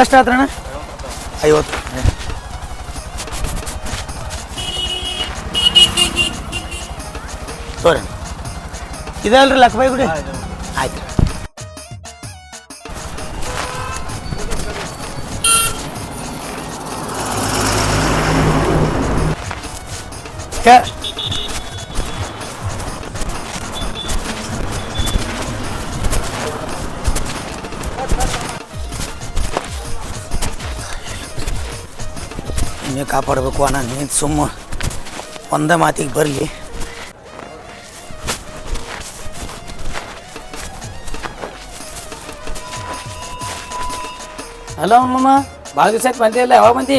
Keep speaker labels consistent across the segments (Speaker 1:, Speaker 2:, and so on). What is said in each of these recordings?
Speaker 1: ಎಷ್ಟು ಅಣ್ಣ ಐವತ್ತು. ತೋರಿ ಇದಲ್ರಿ ಲಕ್ಬಾಯಿ ಗುಡಿ ಆಯ್ತು. ಕೇ ಇನ್ನೇ ಕಾಪಾಡಬೇಕು ಅಣ್ಣ ನೀನು ಸುಮ್ಮ ಒಂದೇ ಮಾತಿಗೆ ಬರಲಿ.
Speaker 2: ಹಲೋ ಅಮ್ಮಮ್ಮ ಭಾಳ ದಿವಸ ಆಯ್ತು ಬಂದಿಲ್ಲ ಯಾವಾಗ ಬಂದಿ?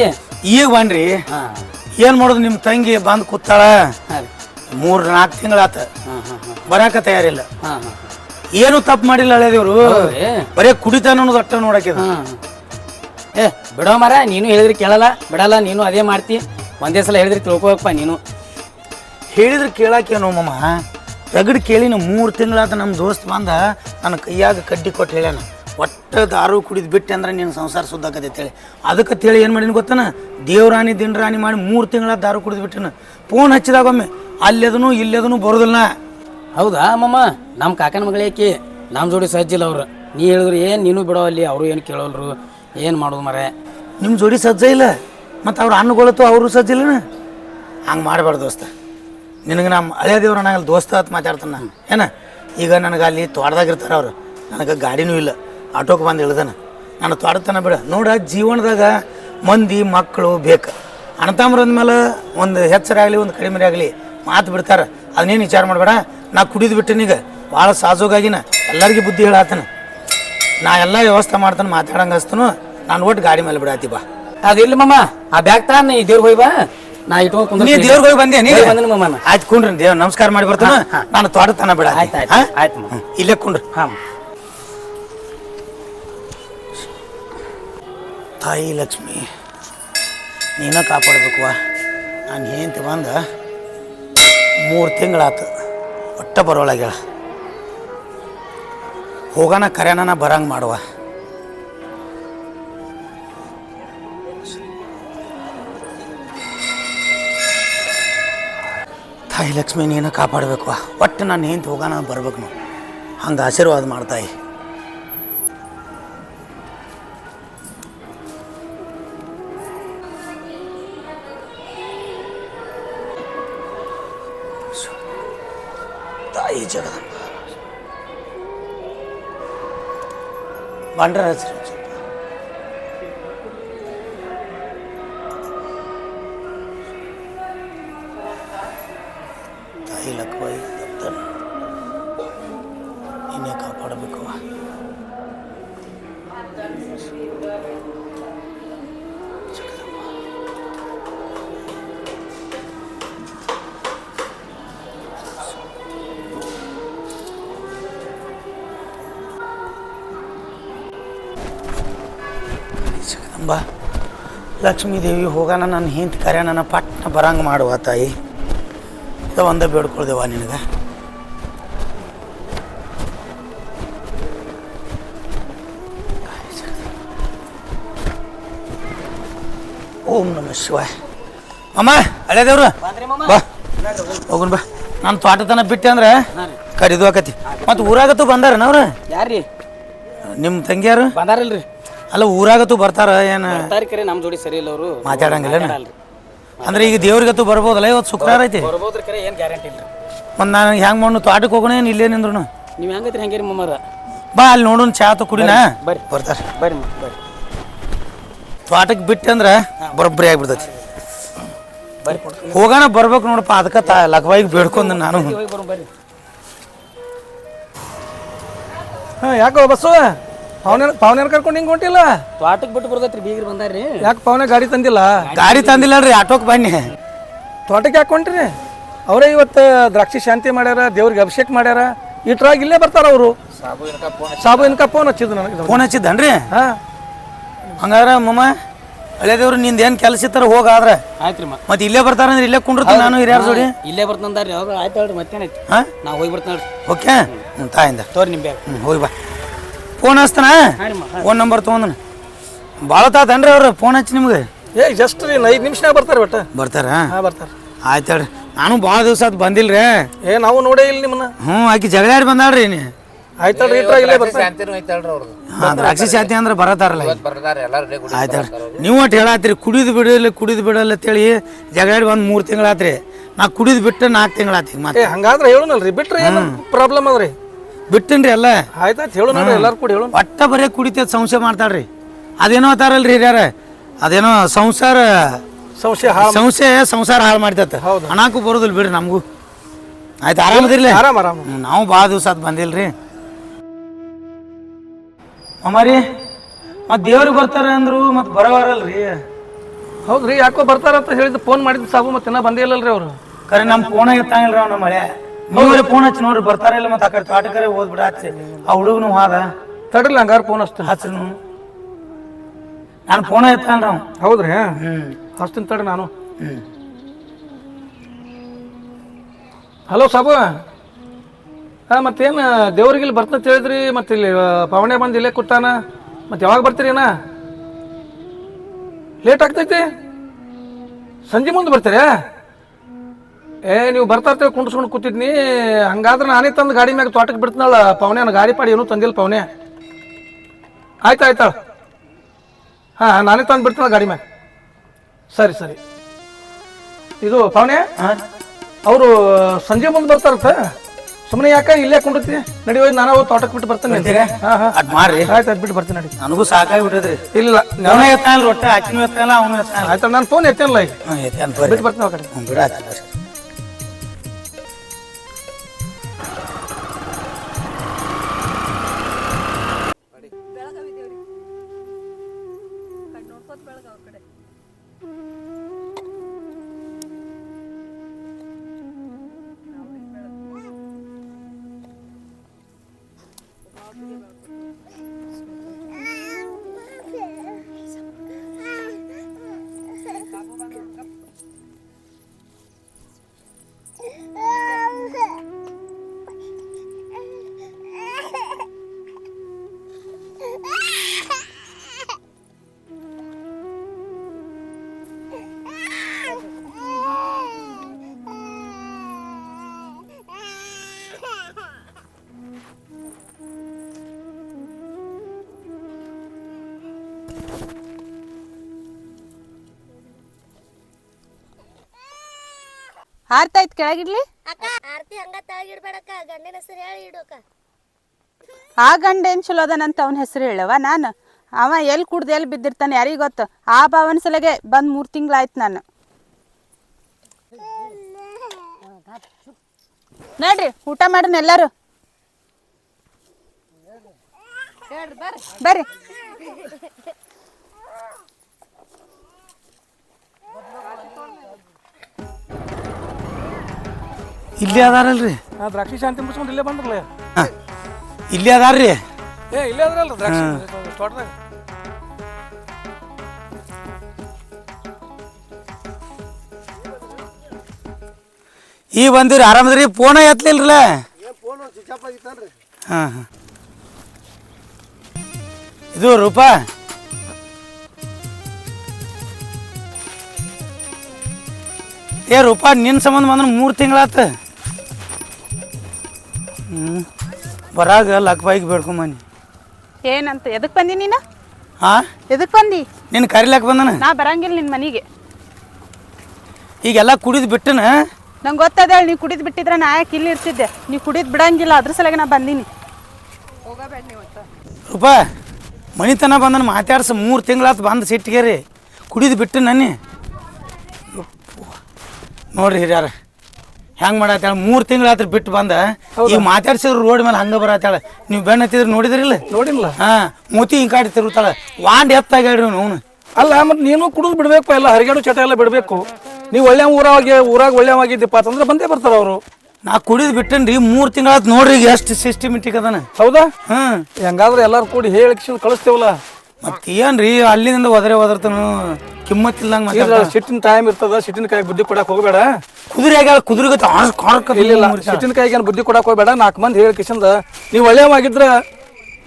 Speaker 1: ಈಗ ಬನ್ರಿ
Speaker 2: ಹಾಂ.
Speaker 1: ಏನು ಮಾಡೋದು ನಿಮ್ಮ ತಂಗಿ ಬಂದು ಕೂತಾಳ?
Speaker 2: ಹಾಂ
Speaker 1: ಮೂರು ನಾಲ್ಕು ತಿಂಗಳಾತ.
Speaker 2: ಹಾಂ ಹಾಂ ಹಾಂ
Speaker 1: ಬರಾಕ ತಯಾರಿಲ್ಲ.
Speaker 2: ಹಾಂ ಹಾಂ
Speaker 1: ಏನು ತಪ್ಪು ಮಾಡಿಲ್ಲ ಹಳೆದೇವ್ರು?
Speaker 2: ಬರೀ
Speaker 1: ಬರೇ ಕುಡಿತಾನ ಅನ್ನೋದು ಅಟ್ಟ ನೋಡಕ್ಕೆ
Speaker 2: ಬಿಡೋ ಮರ ನೀನು ಹೇಳಿದ್ರೆ ಕೇಳಲ್ಲ. ಬಿಡಲ್ಲ ನೀನು ಅದೇ ಮಾಡ್ತಿ. ಒಂದೇ ಸಲ ಹೇಳಿದ್ರೆ ತಿಳ್ಕೊಬೇಕಪ್ಪ ನೀನು.
Speaker 1: ಹೇಳಿದ್ರೆ ಕೇಳಾಕೇನು ಮಮ್ಮ ರಗಡ್ ಕೇಳಿನ ಮೂರು ತಿಂಗಳಾದ ನಮ್ಮ ದೋಸ್ತ್ ಬಂದ ನನ್ನ ಕೈಯಾಗ ಕಡ್ಡಿ ಕೊಟ್ಟು ಹೇಳ್ಯಾನ. ಒಟ್ಟು ದಾರು ಕುಡಿದು ಬಿಟ್ಟೆ ಅಂದ್ರೆ ನಿನ್ನ ಸಂಸಾರ ಸುದ್ದಾಕತೈತೆ ಹೇಳಿ. ಅದಕ್ಕೆ ತಿಳಿ ಏನು ಮಾಡೀನಿ ಗೊತ್ತಾನ? ದೇವ್ರಾಣಿ ದಿನರಾಣಿ ಮಾಡಿ ಮೂರು ತಿಂಗಳ ದಾರು ಕುಡಿದು ಬಿಟ್ಟನ. ಫೋನ್ ಹಚ್ಚಿದಾಗೊಮ್ಮೆ ಅಲ್ಲೆದನು ಇಲ್ಲೆದನು ಬರೋದಿಲ್ಲ.
Speaker 2: ಹೌದಾ ಮಮ್ಮ ನಮ್ಮ ಕಾಕನ ಮಗಳೇಕಿ ನಮ್ಮ ಜೋಡಿ ಸಜ್ಜಿಲ್ಲ ಅವ್ರು. ನೀ ಹೇಳಿದ್ರು ಏನು ನೀನು ಬಿಡೋ ಅಲ್ಲಿ? ಅವರು ಏನು ಕೇಳೋಲ್ರು? ಏನು ಮಾಡೋದು ಮರೆ
Speaker 1: ನಿಮ್ಮ ಜೋಡಿ ಸಜ್ಜ ಇಲ್ಲ. ಮತ್ತು ಅವ್ರ ಅನ್ನಗೊಳತು ಅವರು ಸಜ್ಜಿಲ್ಲನ ಹಂಗೆ ಮಾಡಬಾರ್ದು ದೋಸ್ತ. ನಿನಗೆ ನಮ್ಮ ಹಳೆ ದೇವ್ರ ನನಗೆ ದೋಸ್ತ ಅಂತ ಮಾತಾಡ್ತಾನೆ. ನಾನು ಏನ? ಈಗ ನನಗೆ ಅಲ್ಲಿ ತೋಟದಾಗಿರ್ತಾರೆ ಅವರು. ನನಗೆ ಗಾಡಿನೂ ಇಲ್ಲ. ಆಟೋಕ್ಕೆ ಬಂದು ಇಳ್ದಾನ. ನಾನು ತೋಟತನ ಬಿಡ. ನೋಡ, ಜೀವನದಾಗ ಮಂದಿ ಮಕ್ಕಳು ಬೇಕು. ಅಂದ್ಮೇಲೆ ಒಂದು ಹೆಚ್ಚರಾಗಲಿ ಒಂದು ಕಡಿಮೆ ಆಗಲಿ ಮಾತು ಬಿಡ್ತಾರೆ. ಅದನ್ನೇನು ವಿಚಾರ ಮಾಡಬೇಡ. ನಾ ಕುಡಿದು ಬಿಟ್ಟಿನೀಗ ಭಾಳ ಸಾಜೋಗಾಗಿನ ಎಲ್ಲರಿಗೂ ಬುದ್ಧಿ ಹೇಳಾತನ. ನಾ ಎಲ್ಲ ವ್ಯವಸ್ಥೆ ಮಾಡ್ತಾನೆ, ಮಾತಾಡಂಗೆ ಹಸ್ತನು ನಾನು ಒಟ್ಟು ಗಾಡಿ ಮೇಲೆ ಬಿಡಾತಿ ಬಾ.
Speaker 2: ಅದಿಲ್ಲ ಮಮ್ಮ ಆ ಬ್ಯಾಗ್ ತಾನ ನೀ ದೇವ್ರಿಗೆ ಹೋಗಿ ಬಾ. ನಾ ಇಟ್ಕೊಂಡು
Speaker 1: ನೀ ದೇವ್ರಿಗೆ ಹೋಗಿ ಬಂದೆ ನೀ
Speaker 2: ಬಂದನು ಮಮ್ಮ
Speaker 1: ಆಯ್ತು ಕುಂಡ್ರಿ ದೇವ್ ನಮಸ್ಕಾರ ಮಾಡಿ ಬರ್ತಾನ. ನಾನು ತೋಟ ತನ ಬಿಡ
Speaker 2: ಆಯ್ತು ಆಯ್ತು ಆಯ್ತು
Speaker 1: ಇಲ್ಲೇ ಕುಂಡ್ರಿ.
Speaker 2: ಹಾಂ.
Speaker 1: ತಾಯಿ ಲಕ್ಷ್ಮಿ ನೀನ ಕಾಪಾಡ್ಬೇಕು ನಾನು ಏನ್ ಬಂದ ಮೂರು ತಿಂಗಳಾತು ಒಟ್ಟ ಬರೋಳಾಗ ಹೋಗೋಣ ಕರೆಯೋಣ ಬರಂಗೆ ಮಾಡುವ. ತಾಯಿ ಲಕ್ಷ್ಮಿ, ನೀನ ಕಾಪಾಡಬೇಕು ಒಟ್ಟು ನಾನು ಏನು ಹೋಗೋಣ ಬರ್ಬೇಕು ನಾವು ಹಂಗೆ ಆಶೀರ್ವಾದ ಮಾಡ್ತಾಯಿ ತಾಯಿ. ಜಗದಂಬ. ಬಂಡ್ರ ಹೆಸರು ದತ್ತನ ನೀನೇ ಕಾಪಾಡಬೇಕು. ಜಗದಂಬ ಲಕ್ಷ್ಮೀದೇವಿ ಹೋಗೋಣ, ನನ್ನ ಹಿಂತ ಕರೆ ನನ್ನ ಪಟ್ನ ಬರಂಗ ಮಾಡುವ ತಾಯಿ. ಒಂದೇ ಬೇಡ್ಕೊಳ್ದೇವ ನಿನಗೆ. ಓಂ ನಮ ಶಿವಾಯ. ಅಮ್ಮ ಹಳೇದೇವ್ರು ಬಾ. ಹೋಗುನ್ ಬಾ. ನಾನು ತೋಟತನ ಬಿಟ್ಟೆ ಅಂದ್ರೆ ಕರಿದು ಆಕತಿ ಮತ್ತು ಊರಾಗತ್ತು ಬಂದಾರ ಅವ್ರು
Speaker 2: ಯಾರ್ರಿ?
Speaker 1: ನಿಮ್ಮ ತಂಗಿಯಾರು?
Speaker 2: ಬಂದಾರಲ್ರಿ.
Speaker 1: ಅಲ್ಲ ಊರಾಗತ್ತು ಬರ್ತಾರ ಏನ?
Speaker 2: ನಮ್ ನಮ್ಮ ಜೋಡಿ ಸರಿ ಇಲ್ಲ ಅವರು.
Speaker 1: ಮಾತಾಡಂಗಿಲ್ಲ ಅಂದ್ರೆ ಈಗ ದೇವ್ರಿಗತ್ತು ಬರ್ಬೋದಲ್ಲ ಇವತ್ತು ಶುಕ್ರವಾರ ಐತಿ?
Speaker 2: ಬರ್ಬೋದ್ರಿ ಕರೆ ಏನು ಗ್ಯಾರಂಟಿ ಇಲ್ಲ
Speaker 1: ನಾನು ಹೆಂಗೆ ಮಾಡು ತೋಟಕ್ಕೆ ಹೋಗೋಣ ಏನು ಇಲ್ಲೇ ನಿಂದ್ರು
Speaker 2: ನೀವು ಹೆಂಗೈತ್ರಿ ಹೆಂಗೇರಿ ಮಮ್ಮರ
Speaker 1: ಬಾ ಅಲ್ಲಿ ನೋಡೋಣ ಚಾತು ಕುಡಿನಾ ಕುಡಿನ?
Speaker 2: ಬರ್ರಿ.
Speaker 1: ಬರ್ತಾರೆ.
Speaker 2: ಬರ್ರಿ ಬರ್ರಿ.
Speaker 1: ತೋಟಕ್ಕೆ ಬಿಟ್ಟೆ ಅಂದ್ರೆ ಬರೋಬ್ಬರಿ ಆಗ್ಬಿಡ್ತೈತಿ. ಹೋಗೋಣ ಬರ್ಬೇಕು ನೋಡಪ್ಪ ಅದಕ್ಕೆ ತಾ ಲಘವಾಗಿ ಬೇಡ್ಕೊಂಡ್ ನಾನು.
Speaker 3: ಹಾಂ ಯಾಕೋ ಬಸ್ಸು? ಪವನ ಪವನ ಕರ್ಕೊಂಡು ಹಿಂಗೆ ಹೊಂಟಿಲ್ಲ?
Speaker 2: ತೋಟಕ್ಕೆ ಬಿಟ್ಟು ಬರ್ತೈತ್ರಿ ಬೀಗ್ರಿ ಬಂದಾರ್ರಿ.
Speaker 3: ಯಾಕೆ ಪವನ ಗಾಡಿ ತಂದಿಲ್ಲ?
Speaker 1: ಗಾಡಿ ತಂದಿಲ್ಲ ರೀ ಆಟೋಕ್ಕೆ ಬನ್ನಿ.
Speaker 3: ತೋಟಕ್ಕೆ ಯಾಕೆ ಹೊಂಟ್ರಿ? ಅವರೇ ಇವತ್ತು ದ್ರಾಕ್ಷಿ ಶಾಂತಿ ಮಾಡ್ಯಾರ ದೇವ್ರಿಗೆ ಅಭಿಷೇಕ ಮಾಡ್ಯಾರ. ಇಟ್ರಾಗ ಇಲ್ಲೇ ಬರ್ತಾರ ಅವರು. ಸಾಬು ಇನ್ಕ ಫೋನ್ ಹಚ್ಚಿದ್ದು? ನನಗೆ?
Speaker 1: ಫೋನ್ ಹಚ್ಚಿದ್ದನ್ರಿ?
Speaker 3: ಹಾಂ.
Speaker 1: ಹಂಗಾದ್ರೆ ಮಮ್ಮ ಹಳೆ ದೇವ್ರು ನಿಂದ ಏನು ಕೆಲಸ ಇತ್ತಾರ ಹೋಗಾದ್ರೆ
Speaker 2: ಆಯ್ತ್ರಿ ರೀ
Speaker 1: ಮತ್ತೆ ಇಲ್ಲೇ ಬರ್ತಾರಂದ್ರೆ ಇಲ್ಲೇ ಕುಂಡಿರ್ತೀನಿ ನಾನು ಹಿರಿಯರ್ ಜೋಡಿ.
Speaker 2: ಇಲ್ಲೇ ಬರ್ತಂದಾರ್ರಿ ಅವ್ರು ಆಯ್ತು ಹೇಳ್ರಿ ಮತ್ತೇನಾಯ್ತು
Speaker 1: ಹಾಂ?
Speaker 2: ನಾವು ಹೋಗಿ ಬರ್ತಾನ ನೋಡ್ರಿ
Speaker 1: ಓಕೆ? ಹ್ಞೂ ತಾಯಿಂದ.
Speaker 2: ತೋರಿ ನಿಮ್ಮ
Speaker 1: ಹ್ಞೂ ಹೋಗಿ ಬಾ. ಫೋನ್ ಹಚ್ತಾನ?
Speaker 2: ಹಾಂ ರೀ
Speaker 1: ಫೋನ್ ನಂಬರ್ ತೊಗೊಂದನ ಭಾಳ ತಾತನ್ರಿ ಅವ್ರು? ಫೋನ್ ಹಚ್ಚಿ ನಿಮ್ಗೆ?
Speaker 3: ಏ ಜಸ್ಟ್ ರೀ ಐದು ನಿಮಿಷನಾಗ ಬರ್ತಾರೆ ಒಟ್ಟ.
Speaker 1: ಬರ್ತಾರ?
Speaker 3: ಹಾಂ ಬರ್ತಾರೆ.
Speaker 1: ಆಯ್ತು ಹೇಳ್ರಿ. ನಾನು ಭಾಳ ದಿವಸ ಆತು ಬಂದಿಲ್ರಿ.
Speaker 3: ಏ ನಾವು ನೋಡೇ ಇಲ್ಲ ನಿಮ್ಮನ್ನ.
Speaker 1: ಹ್ಞೂ ಆಕಿ ಜಗಳಾಡಿ ಬಂದಾಳ್ರಿ ನೀ.
Speaker 3: ಆಯ್ತಲ್ರಿ ಇಟ್ರ ಇಲ್ಲೇ ಬರ್ತಾರೆ.
Speaker 4: ಶಾಂತಿನೂ ಐತಲ್ರಿ ಅವ್ರದ್ದು
Speaker 1: ಹಾಂ ದ್ರಾಕ್ಷಿ ಶಾತಿ ಅಂದ್ರೆ ಬರತಾರಲ್ಲ
Speaker 4: ಎಲ್ಲಾರು ಗುಡಿ
Speaker 1: ಆಯ್ತು ಹೇಳ್ರಿ. ನೀವು ಒಟ್ಟು ಹೇಳತ್ರಿ ಕುಡಿದು ಬಿಡಲ್ಲ ಕುಡಿದು ಬಿಡಲ್ಲ ಅಂತೇಳಿ ಜಗಳಾಡಿ ಒಂದು ಮೂರು ತಿಂಗಳಾತ್ರಿ. ನಾ ಕುಡಿದು ಬಿಟ್ಟು ನಾಲ್ಕು ತಿಂಗಳಾತಿ ಮತ್ತೆ.
Speaker 3: ಹಂಗಾದ್ರೆ ಹೇಳೋಣಲ್ರಿ ಬಿಟ್ಟರೆ ಏನು ಪ್ರಾಬ್ಲಮ್ ಅದ್ರಿ?
Speaker 1: ಬಿಟ್ಟಿನ್ರಿ ಎಲ್ಲ.
Speaker 3: ಆಯ್ತಾಯ್ತು ಹೇಳು ನೋಡ್ರಿ ಎಲ್ಲಾರು ಕೂಡ ಹೇಳು
Speaker 1: ಒಟ್ಟ ಬರೀ ಸಂಸೆ ಸಂಶಯ ಮಾಡ್ತಾಳ್ರಿ ಅದೇನೋ ಅತಾರಲ್ರಿ ಹಿರಿಯರ ಅದೇನೋ ಸಂಸಾರ
Speaker 3: ಸಂಶಯ ಹಾಳು
Speaker 1: ಸಂಶಯ ಸಂಸಾರ ಹಾಳು ಮಾಡ್ತೈತೆ.
Speaker 3: ಹೌದು.
Speaker 1: ಹಣಕ್ಕೂ ಬರೋದಿಲ್ಲ ಬಿಡ್ರಿ ನಮಗೂ. ಆಯ್ತು ಆರಾಮದಿರ್ಲಿ?
Speaker 3: ಆರಾಮ್ ಆರಾಮ್.
Speaker 1: ನಾವು ಭಾಳ ದಿವಸ ಆತ್ ಬಂದಿಲ್ರಿ. ಅಮ್ಮಾರಿ ಮತ್ತೆ ದೇವ್ರಿಗೆ ಬರ್ತಾರೆ ಅಂದ್ರು ಮತ್ತೆ ಹೌದು
Speaker 3: ಹೌದ್ರಿ ಯಾಕೋ ಬರ್ತಾರಂತ ಹೇಳಿದ್ದು ಫೋನ್ ಮಾಡಿದ್ದು ಸಾಬು ಮತ್ತೆ ಇನ್ನ ಬಂದೇ ಇಲ್ಲಲ್ರಿ ಅವರು.
Speaker 1: ಕರೆ ನಮ್ಮ ಫೋನ್ ರೀ ಅವ್ನ ಮಳೆ. ನೀವೇ ಫೋನ್ ಹಚ್ಚಿ ನೋಡ್ರಿ ಬರ್ತಾರ ಇಲ್ಲ ಮತ್ತೆ ಆ ಕಡೆ ಹೋದ್ಬಿಡ ಹಚ್ಚಿ. ಆ ಹುಡುಗನು ಹಾದ.
Speaker 3: ತಡಿಲ್ಲ ಹಂಗಾರ ಫೋನ್ ಹಚ್ತೀನಿ.
Speaker 1: ಹಚ್ಚನು. ನಾನು ಫೋನ್ ಎತ್ತಂಗ್ರಿ ಅವ್ನು.
Speaker 3: ಹೌದ್ರಿ? ಹಚ್ತೀನಿ ತಡ ನಾನು. ಹಲೋ ಸಾಬು. ಹಾಂ ಮತ್ತೇನು ದೇವ್ರಿಗೆ ಇಲ್ಲಿ ಬರ್ತಂತ ಹೇಳಿದ್ರಿ ಮತ್ತೆ ಇಲ್ಲಿ ಪವಣೆ ಬಂದು ಇಲ್ಲೇ ಕೊಟ್ಟಾನ ಮತ್ತೆ ಯಾವಾಗ ಬರ್ತೀರಿ ಅಣ್ಣ ಲೇಟ್ ಆಗ್ತೈತಿ? ಸಂಜೆ ಮುಂದೆ ಬರ್ತೀರಾ? ಏ ನೀವು ಬರ್ತಾ ಇರ್ತೇವೆ ಕುಂಡ್ಸ್ಕೊಂಡು ಕೂತಿದ್ನಿ. ಹಂಗಾದ್ರೆ ನಾನೇ ತಂದು ಗಾಡಿ ಮ್ಯಾಗ ತೋಟಕ್ಕೆ ಬಿಡ್ತೀನಲ್ಲ ಪವನೆ ನನ್ನ ಗಾಡಿ ಪಾಡಿ ಏನು ತಂದಿಲ್ಲ ಪವನೆ ಆಯ್ತು ಆಯ್ತಾ ಹಾಂ ನಾನೇ ತಂದು ಬಿಡ್ತೀನಲ್ಲ ಗಾಡಿ ಮ್ಯಾಗ. ಸರಿ ಸರಿ. ಇದು ಪವನೆ ಅವರು ಸಂಜೆ ಮುಂದೆ ಬರ್ತಾರತ್ತ? ಸುಮ್ಮನೆ ಯಾಕ ಇಲ್ಲೇ ಕುಂಡತಿ ನಡಿ ಹೋಗಿ ನಾನು ಹೋಗಿ ತೋಟಕ್ಕೆ ಬಿಟ್ಟು ಬರ್ತೇನೆ ಹಾಂ
Speaker 1: ಅದ್ ಮಾಡ್ರಿ.
Speaker 3: ಆಯ್ತು ಆಯ್ತು ಬಿಟ್ಟು ಬರ್ತೇನೆ ನಡಿ.
Speaker 1: ನನಗೂ ಸಾಕಾಗಿ ಬಿಟ್ಟದ್ರಿ.
Speaker 3: ಇಲ್ಲ
Speaker 1: ನಾನು ಎತ್ತಲ್ಲ ರೊಟ್ಟೆ ಅಕ್ಕಿನೂ ಎತ್ತಲ್ಲ ಅವನು ಎತ್ತಲ್ಲ.
Speaker 3: ಆಯ್ತು ನಾನು ಫೋನ್ ಎತ್ತೇನಲ್ಲ ಈಗ. ಬಿಟ್ಟು ಬರ್ತೇನೆ ಆ ಕಡೆ
Speaker 1: ಹ್ಞೂ
Speaker 5: ಹಾರ್ತಾಯ್ತು ಕೆಳಗಿಡ್ಲಿ?
Speaker 6: ಅಕ್ಕ ಆರ್ತಿ ಹಂಗ ತಳಗಿಡ್ಬೇಡಕ್ಕ ಗಂಡಿನ ಹೆಸರು ಹೇಳಿ ಇಡೋಕ
Speaker 5: ಆ ಗಂಡ ಏನ್ ಚಲೋ ಅದಾನಂತ ಅವನ ಹೆಸರು ಹೇಳವ ನಾನು. ಅವ ಎಲ್ಲಿ ಕುಡ್ದು ಎಲ್ಲಿ ಬಿದ್ದಿರ್ತಾನೆ ಯಾರಿಗೆ ಗೊತ್ತು? ಆ ಭಾವನ ಸಲಗೆ ಬಂದು ಮೂರು ತಿಂಗಳಾಯ್ತು ನಾನು. ನೋಡ್ರಿ ಊಟ ಮಾಡೋಣ ಎಲ್ಲರೂ. ಬರ್ರಿ.
Speaker 1: ಇಲ್ಲಿ ಅದಾರಲ್ರಿ
Speaker 3: ಆ ದ್ರಾಕ್ಷಿ ಶಾಂತಿ ಮುಗಿಸ್ಕೊಂಡು ಇಲ್ಲೇ ಬಂದ್ರಲ್ಲ?
Speaker 1: ಹ. ಇಲ್ಲಿ ಅದಾರ್ರಿ
Speaker 3: ಏ ಇಲ್ಲೇ ಅದ್ರಲ್ಲ ದ್ರಾಕ್ಷಿ ತೋಟದಾಗ.
Speaker 1: ಈಗ ಬಂದಿರಿ ಆರಾಮದ್ರಿ? ಫೋನ ಎತ್ತಲಿಲ್ರಲ್ಲ ಹಾಂ ಹಾಂ. ಇದು ರೂಪಾ? ಏ ರೂಪಾ ನಿನ್ನ ಸಂಬಂಧ ಬಂದ್ರೆ ಮೂರು ತಿಂಗಳಾತ. ಹ್ಞೂ ಬರಾಗ ಲಕ್ಬಾಯಿಗೆ ಬೇಡ್ಕೊಂಬನಿ
Speaker 5: ಏನಂತ ಎದಕ್ ಬಂದಿ ನೀನು?
Speaker 1: ಹಾಂ?
Speaker 5: ಎದಕ್ ಬಂದಿ?
Speaker 1: ನಿನ್ನ ಕರಿಲಾಕ ಬಂದನ?
Speaker 5: ನಾ ಬರಂಗಿಲ್ಲ ನಿನ್ನ ಮನೆಗೆ.
Speaker 1: ಈಗೆಲ್ಲ ಕುಡಿದು ಬಿಟ್ಟನ?
Speaker 5: ನಂಗೆ ಗೊತ್ತದ ನೀ ಕುಡಿದ್ ಬಿಟ್ಟಿದ್ರೆ ನಾ ಯಾಕೆ ಇಲ್ಲಿ ಇರ್ತಿದ್ದೆ? ನೀ ಕುಡಿದ್ ಬಿಡಂಗಿಲ್ಲ ಅದ್ರ ಸಲಗೆ ನಾ ಬಂದೀನಿ.
Speaker 1: ರೂಪಾ ಮನಿತನ ಬಂದನ ಮಾತಾಡ್ಸ ಮೂರು ತಿಂಗಳಾತು ಬಂದು ಸಿಟ್ಟಿಗೆ ರೀ ಕುಡಿದು ಬಿಟ್ಟು ನನ್ನಿ ನೋಡ್ರಿ ಹಿರಿಯಾರ. ಹೆಂಗೆ ಮಾಡತ್ತಾಳ ಮೂರು ತಿಂಗಳಾತ್ರ ಬಿಟ್ಟು ಬಂದ. ಈಗ ಮಾತಾಡ್ಸಿದ್ರು ರೋಡ್ ಮೇಲೆ ಹಂಗ ಬರತ್ತಾಳ ನೀವು ಬೆನ್ನ ಹತ್ತಿದ್ರ ನೋಡಿದ್ರಿಲ್ಲ?
Speaker 3: ನೋಡಿಲ್ಲ.
Speaker 1: ಹಾಂ ಮೂತಿ ಹಿಂಗ್ ಕಾಡಿ ತಿರುತ್ತಾಳ ವಾಂಡ್ ಎತ್ತಾಗ್ಯಾಡ್ರಿ ಅವನು
Speaker 3: ಅಲ್ಲ ಮತ್ತೆ ನೀನು ಕುಡಿದು ಬಿಡಬೇಕು ಎಲ್ಲ ಹರಿಗಾಡು ಚಟ ಎಲ್ಲ ಬಿಡಬೇಕು. ನೀವು ಒಳ್ಳೆ ಊರಾಗಿ ಊರಾಗ ಒಳ್ಳೆವಾಗಿದ್ದಪ್ಪ ಅಂತಂದ್ರೆ ಬಂದೇ ಬರ್ತಾರ ಅವರು.
Speaker 1: ನಾ ಕುಡಿದು ಬಿಟ್ಟೇನ್ರಿ ಮೂರು ತಿಂಗಳಾದ್ ನೋಡ್ರಿ ಈಗ ಎಷ್ಟು ಸಿಸ್ಟಮೆಟಿಕ್ ಅದಾನ.
Speaker 3: ಹೌದಾ?
Speaker 1: ಹ್ಮ್.
Speaker 3: ಹೆಂಗಾದ್ರೆ ಎಲ್ಲಾರು ಕೂಡಿ ಹೇಳಿ ಕಳಿಸ್ತೇವಲ್ಲ?
Speaker 1: ಮತ್ತೆ ಏನ್ರಿ ಅಲ್ಲಿಂದ ಒದರೆ ಒದರ್ತನು ಕಿಮ್ಮತ್ತಿಲ್ಲಂಗೆ
Speaker 3: ಇಲ್ಲಂಗ
Speaker 1: ಮಾತಾಡ್ತಾನ
Speaker 3: ಸಿಟ್ಟಿನ ಟೈಮ್ ಇರ್ತದ ಸಿಟ್ಟಿನ ಕಾಯಿ ಬುದ್ಧಿ ಕೊಡಕ್ ಹೋಗಬೇಡ.
Speaker 1: ಕುದುರೆ ಆಗ್ಯಾಳ ಕುದುರೆಗೆ
Speaker 3: ಇಲ್ಲ ಸಿಟ್ಟಿನ ಕಾಯಿಗೆ ಏನು ಬುದ್ಧಿ ಕೊಡಕ್ ಹೋಗಬೇಡ. ನಾಲ್ಕು ಮಂದಿ ಹೇಳಿ ಕಿಶಂದ ನೀವು ಒಳ್ಳೆಯವಾಗಿದ್ರೆ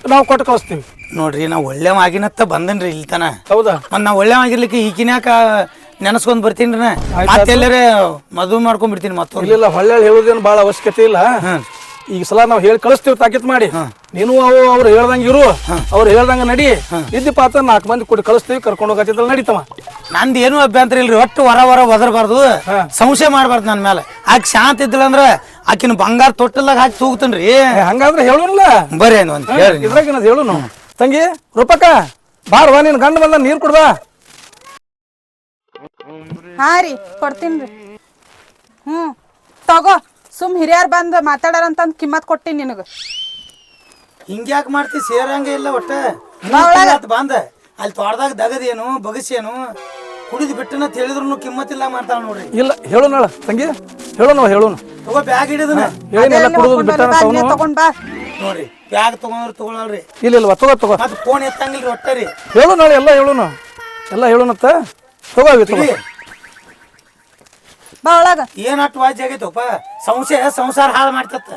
Speaker 3: ನಾವು ಕೊಟ್ಟು ಕಳಿಸ್ತೀವಿ.
Speaker 1: ನೋಡ್ರಿ ನಾವು ಒಳ್ಳೆಯವಾಗಿನತ್ತ ಬಂದನ್ರಿ ಇಲ್ಲಿ ತನ.
Speaker 3: ಹೌದಾ?
Speaker 1: ಮತ್ತೆ ನಾವು ಒಳ್ಳೆವ ಆಗಿರ್ಲಿಕ್ಕೆ ಈಕಿನ್ಯಾಕ ನೆನಸ್ಕೊಂಡ್ ಬರ್ತೀನಿ ರೀ ಮತ್ತೆಲ್ಲರೇ ಮದುವೆ ಮಾಡ್ಕೊಂಡ್ಬಿಡ್ತೀನಿ ಮತ್ತೊಂದು
Speaker 3: ಇಲ್ಲ ಹೊಳ್ಳೆ ಹೇಳೋದೇನು ಭಾಳ ಅವಶ್ಯಕತೆ ಇಲ್ಲ. ಈಗ ಸಲ ನಾವು ಹೇಳಿ ಕಳಿಸ್ತೀವಿ ತಾಕೀತ್ ಮಾಡಿ. ನೀನು ಅವು ಅವ್ರು ಹೇಳ್ದಂಗೆ ಇರು. ಅವ್ರು ಹೇಳ್ದಂಗೆ ನಡಿ. ಇದ್ದಿಪ್ಪ ಅಂತ ನಾಲ್ಕು ಮಂದಿ ಕೊಟ್ಟು ಕಳಿಸ್ತೀವಿ ಕರ್ಕೊಂಡು ಹೋಗತ್ತಿದ್ದಲ್ಲಿ ನಡೀತವ.
Speaker 1: ನಂದು ಏನು ಅಭ್ಯಂತರ ಇಲ್ರಿ ಒಟ್ಟು ಹೊರ ಹೊರ ಒದರಬಾರ್ದು. ಸಂಶಯ ಮಾಡಬಾರ್ದು ನನ್ನ ಮೇಲೆ ಆಕೆ ಶಾಂತ ಇದ್ದಿಲ್ಲ ಅಂದ್ರೆ ಆಕಿನ ಬಂಗಾರ ತೊಟ್ಟಲ್ದಾಗ ಹಾಕಿ ತೂಗ್ತನ್ರಿ
Speaker 3: ಏ, ಹಂಗಾದ್ರೆ ಹೇಳುವಲ್ಲ
Speaker 1: ಬರೀ ಒಂದು ನೀವು.
Speaker 3: ಇದ್ರಾಗ ಏನದು ಹೇಳು ತಂಗಿ ರೂಪಕ್ಕ ಬಾರ್ವಾ ನೀನು ಗಂಡ ಬಂದ ನೀರು ಕುಡ್ದ.
Speaker 5: ಹಾ ರೀ ಕೊಡ್ತೀನಿ ಹ್ಞೂ ತಗೋ. ಸುಮ್ ಹಿರಿಯರ್ ಬಂದು ಮಾತಾಡಾರ ಅಂತಂದ್ ಕಿಮ್ಮತ್ ಕೊಟ್ಟಿನಿ ನಿನಗ.
Speaker 1: ಹಿಂಗ್ಯಾಕ್ ಮಾಡ್ತಿ ಸೇರಂಗ ಇಲ್ಲ ಒಟ್ಟ. ಮೂವತ್ತು ಬಂದ. ಅಲ್ಲಿ ತೋಟದಾಗ ದಗದೇನು ಬಗಸೇನು ಕುಡಿದು ಬಿಟ್ಟನ ತಿಳಿದ್ರು ಕಿಮ್ಮತ್ ಇಲ್ಲ ಮಾಡ್ತಾಳ ನೋಡ್ರಿ.
Speaker 3: ಇಲ್ಲ ಹೇಳೋಣ ನಾಳ ತಂಗಿ. ಹೇಳೋಣ ಹೇಳೋಣ ಹೇಳೋನು.
Speaker 1: ತಗೋ ಬ್ಯಾಗ್ ಹಿಡಿದನ.
Speaker 3: ಏನಿಲ್ಲ ಕುಡಿದು ಬಿಟ್ಟನ
Speaker 5: ತಗೊಂಡ್ ಬಾ.
Speaker 1: ನೋಡ್ರಿ ಬ್ಯಾಗ್ ತಗೊಂಡ್ರು ತಗೊಳಲ್ರಿ.
Speaker 3: ಇಲ್ಲ ಇಲ್ಲ ತಗೋ ತಗೋ.
Speaker 1: ಅದು ಫೋನ್ ಎತ್ತಂಗಿಲ್ಲ ಒಟ್ಟ ರೀ.
Speaker 3: ಹೇಳೋಣ ಎಲ್ಲ ಹೇಳೋಣ ಎಲ್ಲ ಹೇಳೋಣ ತಗೋ ತಗೋ.
Speaker 5: ಬಾ ಒಳಗ
Speaker 1: ಏನ್ ಅಟ್ ವಾಜ್ ಆಗೈತಪ್ಪ. ಸಂಶಯ ಸಂಸಾರ ಹಾಳು ಮಾಡ್ತತ್ತ.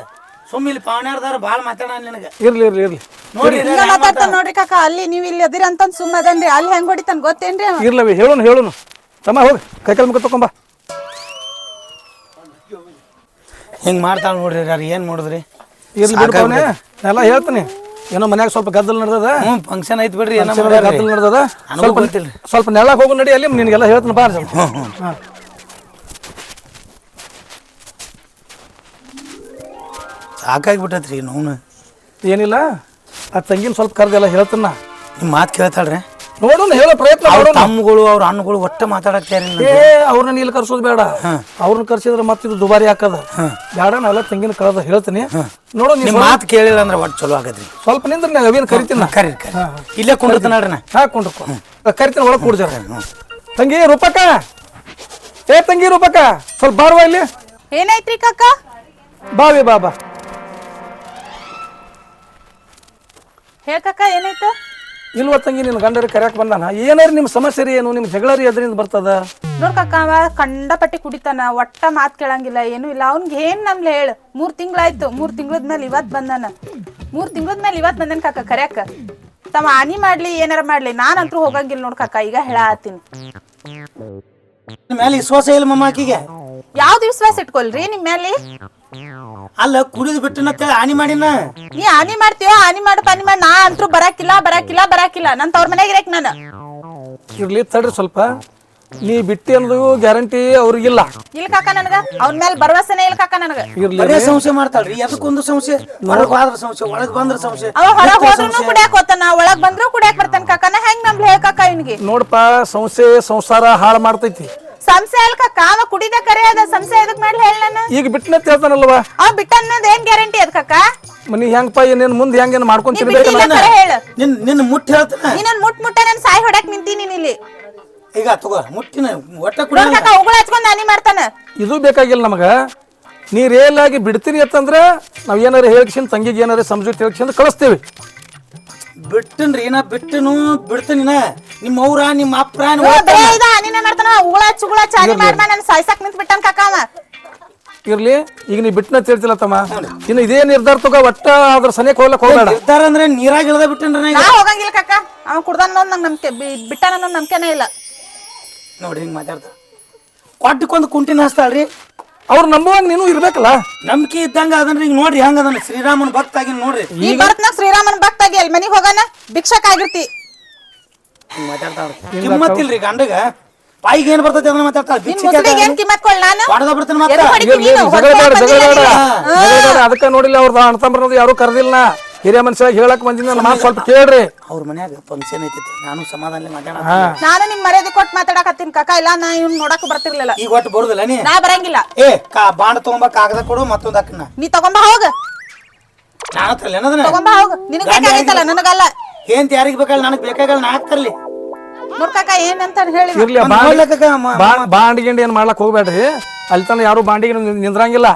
Speaker 1: ಸುಮ್ಮ ಇಲ್ಲಿ ಪಾವನ್ಯಾರ್ದಾರ ಭಾಳ ಮಾತಾಡ ನಿನಗೆ.
Speaker 3: ಇರ್ಲಿ ಇರ್ಲಿ ಇರ್ಲಿ.
Speaker 1: ನೋಡಿ
Speaker 5: ಹಿಂಗ ಮಾತಾಡ್ತಾನ ನೋಡ್ರಿ ಕಾಕ ಅಲ್ಲಿ ನೀವ್ ಇಲ್ಲಿ ಅದಿರ ಸುಮ್ಮನೆ ಸುಮ್ಮ ಅದನ್ರಿ. ಅಲ್ಲಿ ಹೆಂಗ್ ಹೊಡಿತಾನ ಗೊತ್ತೇನ್ರಿ ಅವ?
Speaker 3: ಇರ್ಲವಿ ಹೇಳುನು ಹೇಳುನು. ತಮ್ಮ ಹೋಗಿ. ಕೈಕಲ್ ಕಾಲು ಮುಖ ತಕೊಂಬ.
Speaker 1: ಹಿಂಗ್ ಮಾಡ್ತಾಳ ನೋಡ್ರಿ ಯಾರು ಏನ್ ಮಾಡಿದ್ರಿ?
Speaker 3: ಇರ್ಲಿ ಎಲ್ಲ ಹೇಳ್ತೀನಿ. ಏನೋ ಮನ್ಯಾಗ ಸ್ವಲ್ಪ ಗದ್ದಲ ನಡೆದದ?
Speaker 1: ಹ್ಞೂ ಫಂಕ್ಷನ್ ಐತ್ ಬಿಡ್ರಿ ಏನೋ
Speaker 3: ಗದ್ದಲ. ನಡೆದದ?
Speaker 1: ನನಗೂ
Speaker 3: ಸ್ವಲ್ಪ. ಸ್ವಲ್ಪ ನೆಳಗ್ ಹೋಗು ನಡಿ ಅಲ್ಲಿ ನಿನಗೆಲ್ಲ ಹೇಳ್ತೀನಿ ಬಾ ಸ್ವಲ್ಪ. ಹಾ.
Speaker 1: ಸಾಕಾಗ್ಬಿಟ್ಟತ್ರಿ ನೋವು
Speaker 3: ಏನಿಲ್ಲ ಆ ತಂಗಿನ ಸ್ವಲ್ಪ ಕರೆದೆಲ್ಲ ಹೇಳ್ತಾನ
Speaker 1: ನಿಮ್ಮ ಮಾತು ಕೇಳ್ತಾಳ್ರಿ?
Speaker 3: ನೋಡೋಣ ಹೇಳೋ ಪ್ರಯತ್ನ
Speaker 1: ಅವ್ರ
Speaker 3: ಮಾಡೋಣ.
Speaker 1: ತಮ್ಮಗಳು ಅವ್ರ ಹಣ್ಣುಗಳು ಒಟ್ಟ ಮಾತಾಡಕ್ತಾರಿಲ್ಲ
Speaker 3: ಏ ಅವ್ರನ್ನ ಇಲ್ಲಿ ಕರ್ಸೋದು ಬೇಡ. ಅವ್ರನ್ನ ಕರ್ಸಿದ್ರೆ ಮತ್ತೆ ಇದು ದುಬಾರಿ ಹಾಕದ. ಬೇಡ ನಾವೆಲ್ಲ ತಂಗಿನ ಕಳೆದ ಹೇಳ್ತೀನಿ. ನೋಡು
Speaker 1: ನಿಮ್ಮ ಮಾತು ಕೇಳಿಲ್ಲ ಅಂದ್ರೆ ಒಟ್ಟು ಚಲೋ ಆಗದ್ರಿ.
Speaker 3: ಸ್ವಲ್ಪ ನಿಂದ್ರೆ ನಾ ಅವೇನು ಕರಿತೀನಿ? ನಾ.
Speaker 1: ಕರಿ ಕರಿ ಇಲ್ಲೇ ಕುಂಡಿರ್ತ ನೋಡ್ರಿ ನಾ.
Speaker 3: ಹಾಕೊಂಡು ಕರಿತೀನಿ ಒಳಗೆ ಕೂಡ್ಜಾರ ತಂಗಿ ರೂಪಕ್ಕ? ಏ ತಂಗಿ ರೂಪಕ್ಕ ಸ್ವಲ್ಪ ಬಾರ್ವಾ ಇಲ್ಲಿ.
Speaker 5: ಏನಾಯ್ತ್ರಿ ಕಾಕ?
Speaker 3: ಬಾವಿ ಬಾ. ಬಾ
Speaker 5: ಹೇಳ್ ಕಾಕ ಏನಾಯ್ತು?
Speaker 3: ಇಲ್ವ ತಂಗಿ ನಿನ್ನ ಗಂಡರಿಗೆ ಕರೆಯಕ್ ಬಂದಾನ? ಏನಾರ ನಿಮ್ಮ ಸಮಸ್ಯೆ ರೀ ಏನು? ನಿಮ್ಮ ಜಗಳ ರೀ ಎದರಿಂದ ಬರ್ತದ?
Speaker 5: ನೋಡ್ ಕಕ್ಕ ಅವ ಕಂಡಪಟ್ಟಿ ಕುಡಿತಾನ ಒಟ್ಟ ಮಾತ್ ಕೇಳಂಗಿಲ್ಲ ಏನು ಇಲ್ಲ. ಅವ್ನ್ಗೆ ಏನ್ ನಮ್ಲೆ ಹೇಳು? ಮೂರ್ ತಿಂಗ್ಳಾಯ್ತು. ಮೂರ್ ತಿಂಗಳದ್ಮೇಲೆ ಇವತ್ ಬಂದಾನ. ಮೂರ್ ತಿಂಗಳದ್ಮೇಲೆ ಇವತ್ ಬಂದನ್ ಕಾಕ ಕರ್ಯಾಕ. ತಮ್ಮ ಹಾನಿ ಮಾಡ್ಲಿ ಏನಾರ ಮಾಡ್ಲಿ ನಾನಂತೂ ಹೋಗಂಗಿಲ್ಲ ನೋಡ್ ಕಕ್ಕ ಈಗ ಹೇಳಾತೀನಿ
Speaker 1: ನಿಮ್ ಮೇಲೆ ವಿಶ್ವಾಸ ಇಲ್ಲ ಮಮ್ಮ ಆಕಿಗೆ.
Speaker 5: ಯಾವ್ದು ವಿಶ್ವಾಸ ಇಟ್ಕೊಳ್ರಿ ನಿಮ್ ಮೇಲೆ
Speaker 1: ಅಲ್ಲ ಕುಡಿದು ಬಿಟ್ಟನಂತೇಳಿ ಹಾನಿ ಮಾಡಿನ?
Speaker 5: ನೀ ಹಾನಿ ಮಾಡ್ತೀಯೋ ಹಾನಿ ಮಾಡು ಪಾನಿ ಮಾಡಿ ನಾ ಅಂತೂ ಬರಾಕಿಲ್ಲ ಬರಾಕಿಲ್ಲ ಬರಾಕಿಲ್ಲ. ನನ್ ತವ್ರ ಮನೆಗೆ ಇರಕ್ ನಾನು.
Speaker 3: ಇರ್ಲಿ ತಡ್ರಿ ಸ್ವಲ್ಪ. ನೀ ಬಿಟ್ಟಿ ಅನ್ನೋದು ಗ್ಯಾರಂಟಿ ಅವ್ರಿಗಿಲ್ಲ.
Speaker 5: ಇಲ್ಲ ಕಾಕ ನನಗ? ಅವ್ನ ಮೇಲೆ ಭರವಸೆನೆ ಇಲ್ಲ ಕಾಕ ನನಗ.
Speaker 3: ಇರ್ಲಿ
Speaker 1: ಬರೇ ಸಂಶಯ ಮಾಡ್ತಾಳ್ರಿ ಅದಕ್ಕೊಂದು ಸಂಶಯ? ಹೊರಗ್ ಹೋದ್ರ ಸಂಶಯ ಒಳಗ್ ಬಂದ್ರ ಸಂಶಯ.
Speaker 5: ಅವ ಹೊರ ಹೋದ್ರು ಕುಡಿಯಾಕ ಹೋತಾನ ಒಳಗ್ ಬಂದ್ರು ಕುಡಿಯಾಕ್ ಬರ್ತಾನ ಕಾಕ. ನಾ ಹೆಂಗ್ ನಮ್ ಹೇಳ ಕಾಕ ಇನ್ಗೆ
Speaker 3: ನೋಡಪ್ಪ ಸಂಸ್ಥೆ ಸಂಸಾರ ಹಾಳ್ ಮಾಡ್ತೈತಿ.
Speaker 5: ಸಂಶಯ ಅಲ್ ಕಾಕ ಅವ ಕುಡಿದ ಕರೆ ಅದ ಸಂಶಯ ಎದಕ್ ಮಾಡ್ಲಿ ಹೇಳ ನಾನು?
Speaker 3: ಈಗ ಬಿಟ್ಟನೆ ಹೇಳ್ತಾನಲ್ವಾ?
Speaker 5: ಅವ್ ಬಿಟ್ಟ ಅನ್ನೋದ್ ಏನ್ ಗ್ಯಾರಂಟಿ ಅದ್ ಕಾಕ?
Speaker 3: ಮನಿ ಹೆಂಗಪ್ಪ ಏನೇನ್ ಮುಂದೆ ಹೆಂಗೇನ್ ಮಾಡ್ಕೊಂಡ್
Speaker 5: ನೀ ಕರೆ ಹೇಳ.
Speaker 1: ನಿನ್ ನಿನ್ನ ಮುಟ್ಟ ಹೇಳ್ತಾನ.
Speaker 5: ನನ್ ಮುಟ್ ಮುಟ್ಟ ನನ್ ಸಾಯಿ ಹೊಡಕ್ ನಿಂತೀನಿ ನೀನ್ ಇಲ್ಲಿ.
Speaker 1: ಈಗ ತಗೋ ಮುಟ್ಟಿನ ಒಟ್ಟ
Speaker 5: ನೋಡ್
Speaker 1: ಕುಡಿಯಲ್ಲ
Speaker 5: ಕಾಕ ಉಗುಳ ಹಚ್ಕೊಂಡ್ ಹಾನಿ ಮಾಡ್ತಾನ.
Speaker 3: ಇದು ಬೇಕಾಗಿಲ್ಲ ನಮಗ. ನೀ ರಿಯಲ್ ಆಗಿ ಬಿಡ್ತೀರಿ ಅಂತಂದ್ರ ನಾವ್ ಏನಾರ ಹೇಳ್ಕಿಸಿನ್ ತಂಗಿಗೆ ಏನಾರ ಸಮಜೂತಿ ಹೇಳ್ಕಿಸಿಂದ ಕಳಿಸ್ತೇವೆ.
Speaker 1: ಬಿಟ್ಟನ್ರಿ ನಾ ಬಿಟ್ಟನು ಬಿಡ್ತೀನಿ ನಾ. ನಿಮ್ಮ ಅವ್ರ ನಿಮ್ಮ ಅಪ್ರ
Speaker 5: ಓ, ಬರೇ ಇದ ಹಾನಿನ ಮಾಡ್ತಾನ ಉಗುಳ ಹಚ್ಚ ಉಗುಳ ಹಚ್ಚ ಹಾನಿ ಮಾಡ್ಮ ನನ್ ಸಾಯ್ಸಾಕ್ ನಿಂತ್ ಬಿಟ್ಟಾನ ಕಾಕ ಅವ.
Speaker 3: ಇರ್ಲಿ ಈಗ ನೀ ಬಿಟ್ಟನ ತಿಳ್ತಿಲ್ಲ ತಮ್ಮ. ಇನ್ನು ಇದೇ ನಿರ್ಧಾರ ತಗೋ ಒಟ್ಟ ಅದ್ರ ಸನಿಯಕ್ಕೆ ಹೋಗ್ಲಕ್ ಹೋಗ್ಬೇಡ.
Speaker 1: ನಿರ್ಧಾರ ಅಂದ್ರೆ ನೀರಾಗ ಇಳ್ದ ಬಿಟ್ಟನ್ರಿ ನಾ
Speaker 5: ನಾ ಹೋಗಂಗಿಲ್ಲ ಕಾಕ. ಅವ ಕುಡ್ದಾನ ನಂಗ್ ನಂಬಿಕೆ ಬಿಟ್ಟಾನ ನಂಬಿಕೆನೇ ಇಲ್ಲ.
Speaker 1: ನೋಡ್ರಿ ಹಿಂಗ್ ಮಾತಾಡ್ತ. ಕೊಟ್ಟಕ್ಕೊಂದು ಕುಂಟಿನ ಹಸ್ತಾಳ್ರಿ.
Speaker 3: ಅವ್ರು ನಂಬುವಂಗ ನೀನು ಇರ್ಬೇಕಲ್ಲ?
Speaker 1: ನಂಬಿಕೆ ಇದ್ದಂಗ ಅದನ್ರಿ ಈಗ ನೋಡ್ರಿ ಹೆಂಗ ಅದನ್ನ ಶ್ರೀರಾಮನ್ ಭಕ್ತ ಆಗಿ ನೋಡ್ರಿ.
Speaker 5: ಈ ಬರ್ತನಾಗ ಶ್ರೀರಾಮನ್ ಭಕ್ತಾಗಿ ಅಲ್ಲಿ ಮನಿಗ್ ಹೋಗೋಣ ಭಿಕ್ಷಕ್ ಆಗಿರ್ತಿ.
Speaker 1: ಹಿಂಗ್ ಮಾತಾಡ್ತಾಳ್ರಿ ಕಿಮ್ಮತ್ತಿಲ್ರಿ ಗಂಡಗ? ಪಾಯಿಗೆ ಏನ್ ಬರ್ತೈತಿ ಅದನ್ನ ಮಾತಾಡ್ತಾಳ
Speaker 5: ಏನ್ ಕಿಮ್ಮತ್ ಕೊಳ್ ನಾನು?
Speaker 1: ಹೊಡೆದ ಬಿಡ್ತಾನ ಮತ್ತೆ
Speaker 5: ಎದಕ್ ಹೊಡಿತಿ
Speaker 3: ಇರ್ಲಿ,
Speaker 5: ನೀನು?
Speaker 3: ಜಗಳ ಬೇಡ ಜಗಳ ಬೇಡ ಜಗಳ ಬೇಡ. ಅದಕ್ಕೆ ನೋಡಿಲ್ಲ ಅವ್ರದ್ದು ಅಣ್ತಂಬ್ರದ್ದು ಯಾರು ಕರೆದಿಲ್ಲ ಹಿರಿಯ ಮನುಷ್ಯ ಹೇಳಕ್ ಬಂದಿದ್ದ ನಮ್ಮ ಮಾತು ಸ್ವಲ್ಪ ಕೇಳ್ರಿ.
Speaker 1: ಅವ್ರ ಮನ್ಯಾಗ ಫಂಕ್ಷನ್ ಐತಿ ನಾನು ಸಮಾಧಾನ ಮಾತಾಡ
Speaker 5: ನಾನು ನಿಮ್ ಮರ್ಯಾದೆ ಕೊಟ್ಟು ಮಾತಾಡಕತ್ತೀನಿ ಕಾಕ. ಇಲ್ಲ ನಾ ಇವ್ನ ನೋಡಕ್ ಬರ್ತಿರ್ಲಿಲ್ಲ.
Speaker 1: ಈಗ ಒಟ್ಟು ಬರುದಿಲ್ಲ ನೀ?
Speaker 5: ನಾ ಬರಂಗಿಲ್ಲ.
Speaker 1: ಏ ಕಾ ಬಾಂಡ್ ತಗೊಂಬ ಕಾಗದ ಕೊಡು ಮತ್ತೊಂದ್ ಅಕ್ಕನ
Speaker 5: ನೀ ತಗೊಂಬ ಹೋಗ.
Speaker 1: ನಾನು ಏನದನ್ನ
Speaker 5: ತಗೊಂಬ ಹೋಗ. ನಿನಗ ಬೇಕಾಗಿತ್ತಲ್ಲ ನನಗಲ್ಲ.
Speaker 1: ಏನ್ ಯಾರಿಗ್ ಬೇಕಲ್ಲ ನನಗ್ ಬೇಕಾಗಲ್ಲ ನಾ ಹಾಕ್ತರ್ಲಿ
Speaker 5: ನೋಡ್ ಕಾಕ ಏನಂತ ಹೇಳಿ
Speaker 3: ಇರ್ಲಿ ಬಾಂಡ್ ಗಿಂಡಿ ಏನ್ ಮಾಡ್ಲಕ್ ಹೋಗ್ಬೇಡ್ರಿ. ಅಲ್ಲಿ ತನ ಯಾರು ಬಾಂಡಿಗೆ ನಿಂದ್ರಂಗಿಲ್ಲ.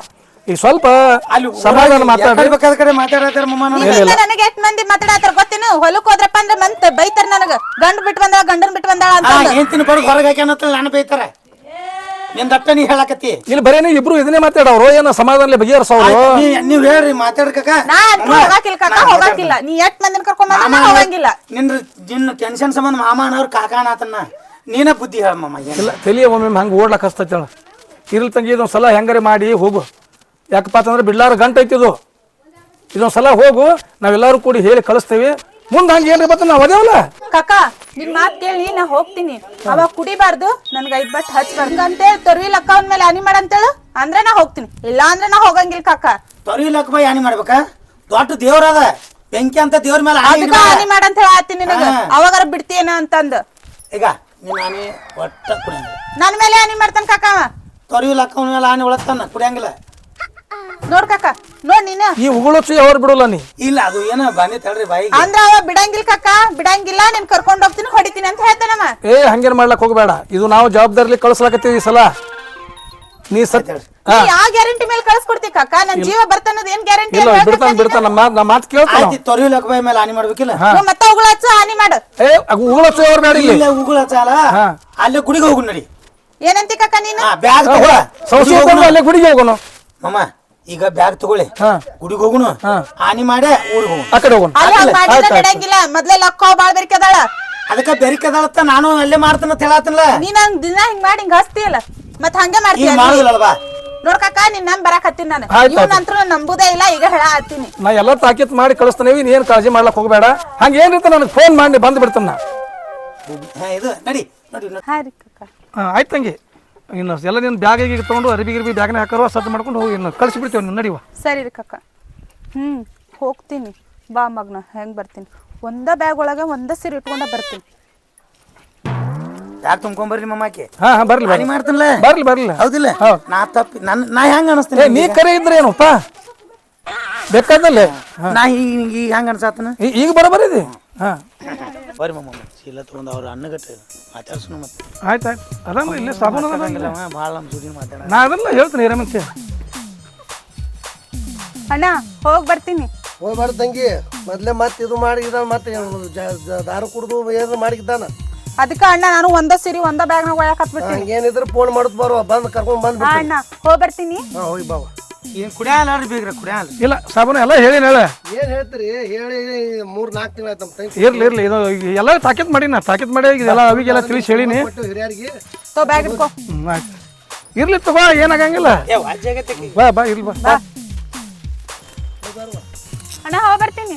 Speaker 3: ಈಗ ಸ್ವಲ್ಪ
Speaker 1: ಅಲ್ಲಿ
Speaker 3: ಸಮಾಧಾನ ಮಾತಾಡಿ.
Speaker 1: ಬೇಕಾದ ಕಡೆ ಮಾತಾಡತ್ತಾರ ಮಮ್ಮ ನಾನು
Speaker 5: ನಿನ್ನಿಂದ ನನಗೆ ಎಷ್ಟ್ ಮಂದಿ ಮಾತಾಡತ್ತಾರ ಗೊತ್ತೇನು? ಹೊಲಕ್ ಹೋದ್ರಪ್ಪ ಅಂದ್ರೆ ಮಂತ್ ಬೈತಾರ ನನಗ. ಗಂಡ ಬಿಟ್ ಬಂದಾಳ ಗಂಡನ್ ಬಿಟ್ ಬಂದಾಳ ಅಂತ
Speaker 1: ಏನ್ ತಿನ್ಬಾರ್ದು ಹೊರಗೆ ಹಾಕ್ಯಾನತ್ತ ನಾನು ಬೈತಾರ. ನಿನ್ ದಟ್ಟ ನೀ ಹೇಳಕತ್ತಿ.
Speaker 3: ಇಲ್ಲಿ ಬರೀ ನೀವು ಇಬ್ರು ಇದನ್ನೇ ಮಾತಾಡೋರು ಏನೋ ಸಮಾಧಾನ ಬಗೆಹರಿಸೋರು.
Speaker 1: ನೀ- ನೀವ್ ಹೇಳ್ರಿ ಮಾತಾಡ್ಕಕ
Speaker 5: ನಾ ಅಂತೂ ಹೋಗಾಕಿಲ್ಲ ಕಾಕ ಹೋಗಾಕಿಲ್ಲ. ನೀ ಎಷ್ಟ್ ಮಂದಿನ ಕರ್ಕೊಂಡ್ ಬಂದ ಹೋಗಂಗಿಲ್ಲ.
Speaker 1: ನಿನ್ನ ನಿನ್ನ ಟೆನ್ಷನ್ ಸಂಬಂಧ ಮಾಮ ಅನ್ನೋರು ಕಾಕಾಣ ಆತನ್ನ ನೀನ ಬುದ್ಧಿ ಹೇಳ ಏನ್?
Speaker 3: ಇಲ್ಲ ತಲಿಯ ಒಮ್ಮೆ ಹಂಗೆ ಓಡ್ಲಕ್ಕೆ ಹಸ್ತೈತೇಳ ಇರ್ಲಿ ತಂಗಿ ಇದೊಂದು ಸಲ ಹೆಂಗಾರೆ ಮಾಡಿ ಹೋಗು. ಯಾಕಪ್ಪ ಅಂತಂದ್ರೆ ಬಿಡ್ಲಾರ ಗಂಟು ಐತಿ ಇದು. ಇದೊಂದು ಸಲ ಹೋಗು ನಾವೆಲ್ಲರೂ ಕೂಡಿ ಹೇಳಿ ಕಳಿಸ್ತೇವೆ. ಮುಂದೆ ಹಂಗೆ ಏನ್ರಿ ಬತ್ತ ನಾವು ಅದೇವಲ್ಲ?
Speaker 5: ಕಾಕ ನಿನ್ ಮಾತು ಕೇಳಿ ನಾ ಹೋಗ್ತೀನಿ. ಅವಾಗ ಕುಡಿಬಾರ್ದು ನನ್ಗ ಐದ್ ಬಟ್ ಹಚ್ಬಾರ್ದು ಅಂತೇಳಿ ತೊರ್ವಿಲ್ ಅಕ್ಕ ಅವ್ನ ಮೇಲೆ ಹನಿ ಮಾಡಂತೇಳು ಅಂದ್ರೆ ನಾ ಹೋಗ್ತೀನಿ. ಇಲ್ಲ ಅಂದ್ರೆ ನಾ ಹೋಗಂಗಿಲ್ಲ ಕಾಕ.
Speaker 1: ತೊರಿ ಲಕ್ಕ ಬೈ ಹಾನಿ ಮಾಡ್ಬೇಕಾ? ದೊಡ್ಡ ದೇವ್ರ ಅದ. ಬೆಂಕಿ ಅಂತ ದೇವ್ರ ಮೇಲೆ ಹಾನಿ
Speaker 5: ಅದಕ್ಕ ಅಂತ ಮಾಡಂತ ಹೇಳಿ ಆತೀನಿ ನಿನಗ. ಅವಾಗಾರ ಬಿಡ್ತೀಯನ ಅಂತಂದು.
Speaker 1: ಈಗ ನೀನ್ ಹಾನಿ ಒಟ್ಟ ಕುಡಿಯಂಗಿಲ್ಲ.
Speaker 5: ನನ್ ಮೇಲೆ ಹಾನಿ ಮಾಡ್ತಾನ ಕಾಕ ಅವ?
Speaker 1: ತೊರಿ ಲಕ್ಕ ಅವನ ಮೇಲೆ ಹಾನಿ ಒಳಗ್ತಾನ ಕುಡಿಯಂಗಿಲ್ಲ.
Speaker 5: ನೋಡ್ ಕಾಕ ನೋಡ್ ನೀನು.
Speaker 3: ಈ ಉಗುಳಚ್ಚು ಯಾವ್ರು ಬಿಡೋಲ್ಲ ನೀ?
Speaker 1: ಇಲ್ಲ ಅದು ಏನ ಬಾನಿ ಹೇಳ್ರಿ ಬಾಯಿ
Speaker 5: ಅಂದ್ರ ಅವ ಬಿಡಂಗಿಲ್ಲ ಕಾಕ ಬಿಡಂಗಿಲ್ಲ ನಿನ್ ಕರ್ಕೊಂಡ್ ಹೋಗ್ತೀನಿ ಹೊಡಿತೀನಿ ಅಂತ ಹೇಳ್ತಾನಮ್ಮ
Speaker 3: ಏ ಹಂಗೇನ್ ಮಾಡ್ಲಕ್ ಹೋಗಬೇಡ. ಇದು ನಾವು ಜವಾಬ್ದಾರಿಲಿ ಕಳಿಸ್ಲಾಕತ್ತೀವಿ ಈ ಸಲ. ನೀ ಸತ್
Speaker 5: ನೀ ಯಾವ ಗ್ಯಾರಂಟಿ ಮೇಲೆ ಕಳ್ಸ್ಕೊಡ್ತಿ ಕಾಕ ನನ್ ಜೀವ ಬರ್ತಾನದ ಏನ್ ಗ್ಯಾರಂಟಿ
Speaker 3: ಇಲ್ಲ ಬಿಡ್ತಾನ ಬಿಡ್ತಾನ ನಮ್ಮ ಮಾತು ನಮ್ಮ ಮಾತು ಕೇಳ್ತಾನ
Speaker 1: ಆಯ್ತು ತೊರಿ ಲಕ್ಕ ಬೈ ಮೇಲೆ ಹಾನಿ ಮಾಡ್ಬೇಕಿಲ್ಲ?
Speaker 5: ಮತ್ತೆ ಉಗುಳಚ್ಚ ಹಚ್ಚ ಹಾನಿ ಮಾಡು.
Speaker 3: ಏ ಉಗುಳಚ್ಚ ಯಾವ್ರು ಬೇಡ ಇಲ್ಲ.
Speaker 1: ಉಗುಳಚ್ಚ
Speaker 3: ಹಾ.
Speaker 1: ಅಲ್ಲೇ ಗುಡಿಗೆ ಹೋಗು ನಡಿ.
Speaker 5: ಏನಂತಿ ಕಾಕ ನೀನು?
Speaker 1: ಹಾ ಬ್ಯಾಗ್ ತಗೋ
Speaker 3: ಸೌಸಿ ಹೋಗೋಣ ಅಲ್ಲೇ ಗುಡಿಗೆ ಹೋಗೋಣ
Speaker 1: ಮಾಮ ಈಗ ಬ್ಯಾಗ್ ತಗೊಳ್ಳಿ.
Speaker 3: ಹಾ.
Speaker 1: ಗುಡಿಗೆ ಹೋಗುನು ಹಾನಿ ಮಾಡೇ ಊರಿಗೆ ಹೋಗುನು
Speaker 3: ಆ ಕಡೆ ಹೋಗೋಣ.
Speaker 5: ನಡೆಯಂಗಿಲ್ಲ. ಮೊದ್ಲೇ ಲಕ್ಕ ಬಾಳ್ ಬೆರ್ಕದಾಳ
Speaker 1: ಅದಕ್ಕ ಬೆರಿಕದಾಳತ್ತ ನಾನು ಅಲ್ಲೇ ಮಾಡ್ತಾನ ಅಂತ
Speaker 5: ನೀನ್ ಹಂಗ್ ದಿನ ಹಿಂಗ್ ಮಾಡಿ ಹಿಂಗ್ ಹಸ್ತಿಯಲ್ಲ ಮತ್ ಹಂಗೆ
Speaker 1: ಮಾಡ್ತೀನಿ
Speaker 5: ಮಾಡ್ತೀಯ
Speaker 1: ಮಾಡುದಿಲ್ಲಲ್ವಾ
Speaker 5: ನೋಡ್ಕಕ್ಕ ನಿನ್ ನಮ್ ಬರಾಕ್ ಹತ್ತೀನಿ ನಾನು.
Speaker 3: ಆಯ್ತ್
Speaker 5: ಇವ್ ನಂತರ ನಂಬುದೇ ಇಲ್ಲ ಈಗ ಹೇಳ ಹತ್ತೀನಿ.
Speaker 3: ನಾ ಎಲ್ಲ ತಾಕೀತ್ ಮಾಡಿ ಕಳಿಸ್ತಾನೆ ನೀ ಏನ್ ಕಾಳಜಿ ಮಾಡ್ಲಕ್ ಹೋಗಬೇಡ. ಹಂಗ ಏನಿರ್ತ ನನಗೆ ಫೋನ್ ಮಾಡಿ ಬಂದ್ ಬಿಡ್ತಾನ ನಾ.
Speaker 1: ಇದು ನಡಿ ನಡಿ ನಡಿ.
Speaker 5: ಹಾ ರೀ ಕಕ್ಕ
Speaker 3: ಹಾ, ಆಯ್ತ್ ತಂಗಿ. ಇನ್ನು ಎಲ್ಲ ನೀನು ಬ್ಯಾಗ್ ಈಗ ತಗೊಂಡು ಅರಬಿ ಗಿರ್ಬಿ ಬ್ಯಾಗ್ನ ಹಾಕರುವ ಸದ್ದು ಮಾಡ್ಕೊಂಡು ಹೋಗಿ ಇನ್ನು ಕಳಿಸ್ಬಿಡ್ತೇವೆ ನೀನು ನಡಿವ
Speaker 5: ಸರಿ ರೀ ಕಕ್ಕ. ಹ್ಞೂ ಹೋಗ್ತೀನಿ. ಬಾ ಮಗ್ನ ಹೆಂಗ್ ಬರ್ತೀನಿ? ಒಂದ ಬ್ಯಾಗ್ ಒಳಗೆ ಒಂದ ಸೀರೆ ಇಟ್ಕೊಂಡ ಬರ್ತೀನಿ.
Speaker 1: ಯಾಕೆ ತುಂಬ್ಕೊಂಬರ್ರಿ ಅಮ್ಮಕ್ಕೆ
Speaker 3: ಹಾ ಹಾ ಬರ್ಲಿ ಬರ್ಲಿ.
Speaker 1: ಮಾಡ್ತಾನಲ್ಲ?
Speaker 3: ಬರ್ಲಿ ಬರ್ಲಿ.
Speaker 1: ಹೌದಿಲ್ಲ? ನಾ ತಪ್ಪಿ ನನ್ ನಾ ಹೆಂಗ ಅನಿಸ್ತೀನಿ
Speaker 3: ನೀ ಕರೆ ಇದ್ರೆ ಏನಪ್ಪ ಬೇಕಾದಲ್ಲೇ?
Speaker 1: ನಾ ಈಗ ಈಗ ಹೆಂಗ ಅನ್ಸಾತನ?
Speaker 3: ಈಗ ಬರಬರಿದಿ ಹಾ.
Speaker 1: ಬರ್ರಿ ಮಮ್ಮ ಚೀಲ ತಗೊಂಡ ಅವ್ರ ಅನ್ನಗಟ್ಟೆ ಮಾತಾಡ್ಸೋಣ ಮತ್ತೆ.
Speaker 3: ಆಯ್ತು ಆಯ್ತು ಅದಲ್ಲ ಇಲ್ಲೇ ಸಾಬೂನು
Speaker 1: ಭಾಳ ನಮ್ಮ ಸುದಿನ ಮಾತಾಡ
Speaker 3: ನಾ ಅದನ್ನ ಹೇಳ್ತೀನಿ ಹಿರಮಂತೆ
Speaker 5: ಅಣ್ಣ ಹೋಗಿ ಬರ್ತೀನಿ.
Speaker 7: ಹೋಗ್ಬಾರ್ದು ತಂಗಿ. ಮೊದ್ಲೇ ಮತ್ತೆ ಇದು ಮಾಡಿ ಇದ ಮತ್ತೆ ಜ- ಜ- ದಾರು ಕುಡ್ದು ಏನು ಮಾಡಿದ್ದಾನ
Speaker 5: ಅದಕ್ಕೆ ಅಣ್ಣ ನಾನು ಒಂದ ಸಿರಿ ಒಂದ ಬ್ಯಾಗ್ನಾಗ ಒಳಕ್ ಹತ್ಬಿಟ್ಟು
Speaker 7: ಹಂಗೇನಿದ್ರೆ ಫೋನ್ ಮಾಡುದು ಬರುವ ಬಂದು ಕರ್ಕೊಂಡ್ ಬಂದ್
Speaker 5: ಅಣ್ಣ ಹೋಗಿ ಬರ್ತೀನಿ.
Speaker 7: ಹಾ ಹೋಗಿ ಬಾವ
Speaker 1: ಏನು ಕುಡಿಯಲ್ಲ ಬೇಕ್ರಿ ಕುಡಿಯಲ್ಲ
Speaker 3: ಇಲ್ಲ. ಸಾಬೂನು ಎಲ್ಲ ಹೇಳಿನ ಹೇಳ.
Speaker 7: ಏನ್ ಹೇಳ್ತೀರಿ? ಹೇಳಿ ಮೂರ್ ನಾಲ್ಕು ತಿಂಗಳ ನಮ್ಮ ತಂಗಿ.
Speaker 3: ಇರ್ಲಿ ಇರ್ಲಿ ಇದು ಎಲ್ಲ ತಾಕೀತ್ ಮಾಡಿ ನಾ ತಾಕೀತ್ ಮಾಡಿ ಇದೆಲ್ಲ ಅವಿಗೆಲ್ಲ ತಿಳಿಸಿ ಹೇಳಿನಿ.
Speaker 7: ಕೊಟ್ಟು ಹಿರಿಯರಿಗೆ.
Speaker 5: ತೋ ಬ್ಯಾಗ್ ಇಟ್ಕೋ.
Speaker 3: ಹ್ಮ್, ಆಯ್ತು. ಇರ್ಲಿ ತಗೋ ಏನಾಗಂಗಿಲ್ಲ. ಬಾ ಬಾ ಇರ್ಲಿ ಬಾ.
Speaker 5: ಅಣ್ಣ ಹೋಗ್ ಬರ್ತೀನಿ.